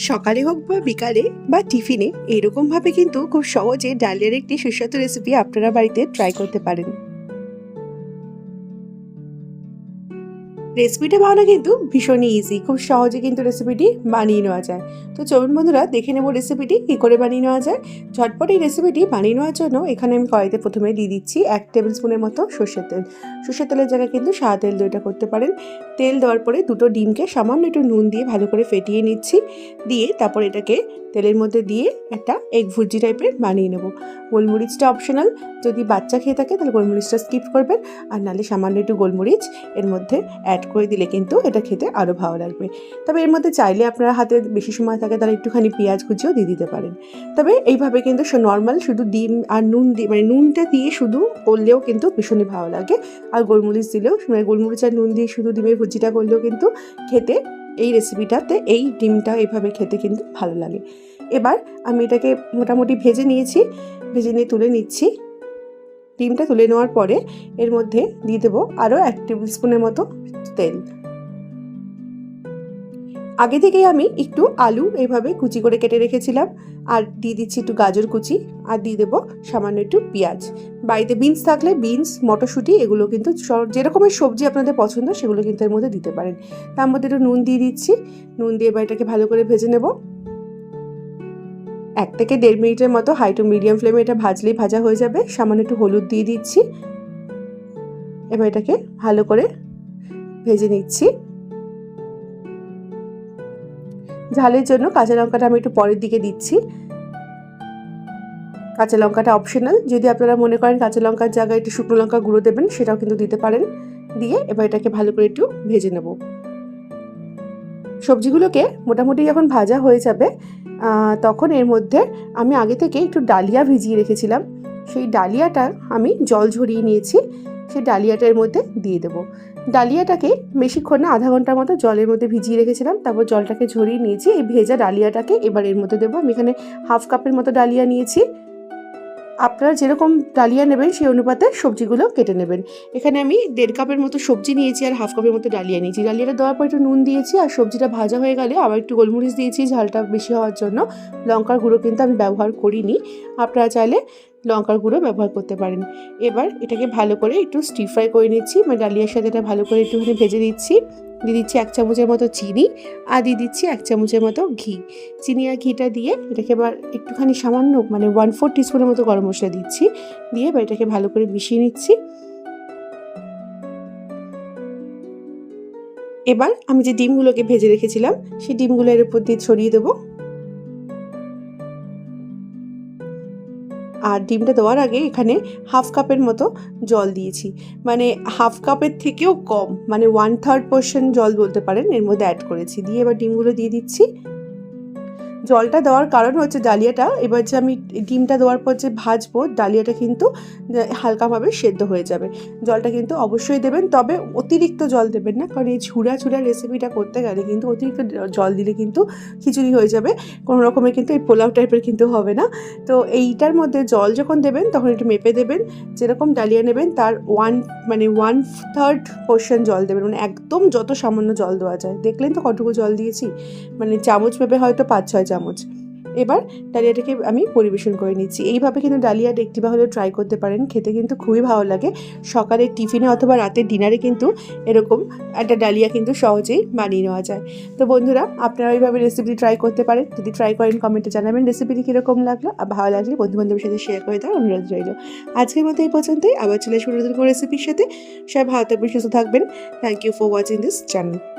সকালে হোক বা বিকালে বা টিফিনে, এরকমভাবে কিন্তু খুব সহজে ডালিয়ার একটি সুস্বাদু রেসিপি আপনারা বাড়িতে ট্রাই করতে পারেন। রেসিপিটা বানানো কিন্তু ভীষণই ইজি খুব সহজে কিন্তু রেসিপিটি বানিয়ে নেওয়া যায়। তো চলুন বন্ধুরা, দেখে নেব রেসিপিটি কী করে বানিয়ে নেওয়া যায়। ঝটপট এই রেসিপিটি বানিয়ে নেওয়ার জন্য এখানে আমি কড়াইতে প্রথমে দিয়ে দিচ্ছি এক টেবিল স্পুনের মতো সর্ষের তেল। সর্ষের তেলের জায়গায় কিন্তু সাদা তেল দইটা করতে পারেন। তেল দেওয়ার পরে দুটো ডিমকে সামান্য একটু নুন দিয়ে ভালো করে ফেটিয়ে নিচ্ছি। দিয়ে তারপর এটাকে তেলের মধ্যে দিয়ে একটা এগ ভুর্জি টাইপের বানিয়ে নেব। গোলমরিচটা অপশনাল যদি বাচ্চা খেয়ে থাকে তাহলে গোলমরিচটা স্কিপ করবেন, আর নাহলে সামান্য একটু গোলমরিচ এর মধ্যে অ্যাড করে দিলে কিন্তু এটা খেতে আরও ভালো লাগবে। তবে এর মধ্যে চাইলে আপনার হাতে বেশি সময় থাকে তাহলে একটুখানি পেঁয়াজ কুচিও দিয়ে দিতে পারেন। তবে এইভাবে কিন্তু নর্মাল শুধু ডিম আর নুন দিয়ে মানে নুনটা দিয়ে শুধু করলেও কিন্তু ভীষণই ভালো লাগে। আর গোলমরিচ দিলেও মানে গোলমরিচ আর নুন দিয়ে শুধু ডিমের ভুজিটা করলেও কিন্তু খেতে এই রেসিপিটাতে এই ডিমটা এইভাবে খেতে কিন্তু ভালো লাগে। এবার আমি এটাকে মোটামুটি ভেজে নিয়েছি, ভেজে নিয়ে তুলে নিচ্ছি। ডিমটা তুলে নেওয়ার পরে এর মধ্যে দিয়ে দেবো আরও এক টেবিল স্পুনের মতো তেল। আগে থেকেই আমি একটু আলু এইভাবে কুচি করে কেটে রেখেছিলাম। আর দিয়ে দিচ্ছি একটু গাজর কুচি, আর দিয়ে দেবো সামান্য একটু পেঁয়াজ। বাড়িতে বিনস থাকলে বিনস, মটরশুঁটি, এগুলো কিন্তু যেরকমের সবজি আপনাদের পছন্দ, সেগুলো কিন্তু এর মধ্যে দিতে পারেন। তার মধ্যে একটু নুন দিয়ে দিচ্ছি। নুন দিয়ে এবার এটাকে ভালো করে ভেজে নেব। এক থেকে দেড় মিনিটের মতো হাই টু মিডিয়াম ফ্লেমে এটা ভাজলেই ভাজা হয়ে যাবে। সামান্য একটু হলুদ দিয়ে দিচ্ছি। এবার এটাকে ভালো করে ভেজে নিচ্ছি। ঝালের জন্য কাঁচা লঙ্কাটা আমি একটু পরের দিকে দিচ্ছি। কাঁচা লঙ্কাটা অপশনাল যদি আপনারা মনে করেন কাঁচা লঙ্কার জায়গায় একটু শুকনো লঙ্কা গুঁড়ো দেবেন, সেটাও কিন্তু দিতে পারেন। দিয়ে এবার এটাকে ভালো করে একটু ভেজে নেব। সবজিগুলোকে মোটামুটি যখন ভাজা হয়ে যাবে তখন এর মধ্যে আমি আগে থেকে একটু ডালিয়া ভিজিয়ে রেখেছিলাম। সেই ডালিয়াটা আমি জল ঝরিয়ে নিয়েছি। সেই ডালিয়াটার মধ্যে দিয়ে দেবো। ডালিয়াটাকে বেশিক্ষণ না আধা ঘণ্টার মতো জলের মধ্যে ভিজিয়ে রেখেছিলাম, তারপর জলটাকে ঝরিয়ে নিয়েছি, এই ভেজা ডালিয়াটাকে এবার এর মধ্যে দেবো। আমি এখানে হাফ কাপের মতো ডালিয়া নিয়েছি। আপনারা যেরকম ডালিয়া নেবেন, সেই অনুপাতে সবজিগুলো কেটে নেবেন। এখানে আমি দেড় কাপের মতো সবজি নিয়েছি আর হাফ কাপের মতো ডালিয়া নিয়েছি। ডালিয়াটা দেওয়ার পর একটু নুন দিয়েছি আর সবজিটা ভাজা হয়ে গেলে আবার একটু গোলমরিচ দিয়েছি ঝালটা বেশি হওয়ার জন্য। লঙ্কার গুঁড়ো কিন্তু আমি ব্যবহার করিনি। আপনারা চাইলে লঙ্কার গুঁড়ো ব্যবহার করতে পারেন। এবার এটাকে ভালো করে একটু স্টিফ ফ্রাই করে নিচ্ছি। মানে ডালিয়ার সাথে এটা ভালো করে একটুখানি ভেজে দিচ্ছি দিয়ে দিচ্ছি এক চামচের মতো চিনি আর দিয়ে দিচ্ছি এক চামচের মতো ঘি। চিনি আর ঘিটা দিয়ে এটাকে এবার একটুখানি সামান্য মানে ওয়ান ফোর টিস্পুনের মতো গরম মশলা দিচ্ছি। দিয়ে এবার এটাকে ভালো করে মিশিয়ে নিচ্ছি। এবার আমি যে ডিমগুলোকে ভেজে রেখেছিলাম, সেই ডিমগুলো এর উপর দিয়ে ছড়িয়ে দেবো। আর ডিমটা দেওয়ার আগে এখানে হাফ কাপের মতো জল দিয়েছি। মানে হাফ কাপের থেকেও কম মানে ওয়ান থার্ড পোর্শন জল বলতে পারেন, এর মধ্যে অ্যাড করেছি। দিয়ে এবার ডিমগুলো দিয়ে দিচ্ছি। জলটা দেওয়ার কারণ হচ্ছে ডালিয়াটা। এবার যে আমি ডিমটা দেওয়ার পর যে ভাজবো, ডালিয়াটা কিন্তু হালকাভাবে সেদ্ধ হয়ে যাবে। জলটা কিন্তু অবশ্যই দেবেন, তবে অতিরিক্ত জল দেবেন না, কারণ এই ঝুড়া ঝুড়া রেসিপিটা করতে গেলে কিন্তু অতিরিক্ত জল দিলে কিন্তু খিচুড়ি হয়ে যাবে। কোনো রকমের কিন্তু এই পোলাও টাইপের কিন্তু হবে না। তো এইটার মধ্যে জল যখন দেবেন, তখন একটু মেপে দেবেন, যেরকম ডালিয়া নেবেন, তার ওয়ান মানে ওয়ান থার্ড পোর্শন জল দেবেন। মানে একদম যত সামান্য জল দেওয়া যায়। দেখলেন তো কতটুকু জল দিয়েছি? মানে চামচ মেপে হয়তো পাঁচ ছয় এবার ডালিয়াটাকে আমি পরিবেশন করে নিচ্ছি। এইভাবে কিন্তু ডালিয়া একটিবার হলেও ট্রাই করতে পারেন। খেতে কিন্তু খুবই ভালো লাগে। সকালের টিফিনে অথবা রাতের ডিনারে কিন্তু এরকম একটা ডালিয়া কিন্তু সহজেই বানিয়ে নেওয়া যায়। তো বন্ধুরা আপনারা ওইভাবে রেসিপি ট্রাই করতে পারেন। যদি ট্রাই করেন কমেন্টে জানাবেন রেসিপিটি কীরকম লাগল। আর ভালো লাগলে বন্ধুবান্ধবের সাথে শেয়ার করে দেওয়ার অনুরোধ রইল। আজকের মতো এই পর্যন্তই। আবার চলে আসব নতুন রেসিপির সাথে। সবাই ভালো থাকবেন, সুস্থ থাকবেন। Thank you for watching this channel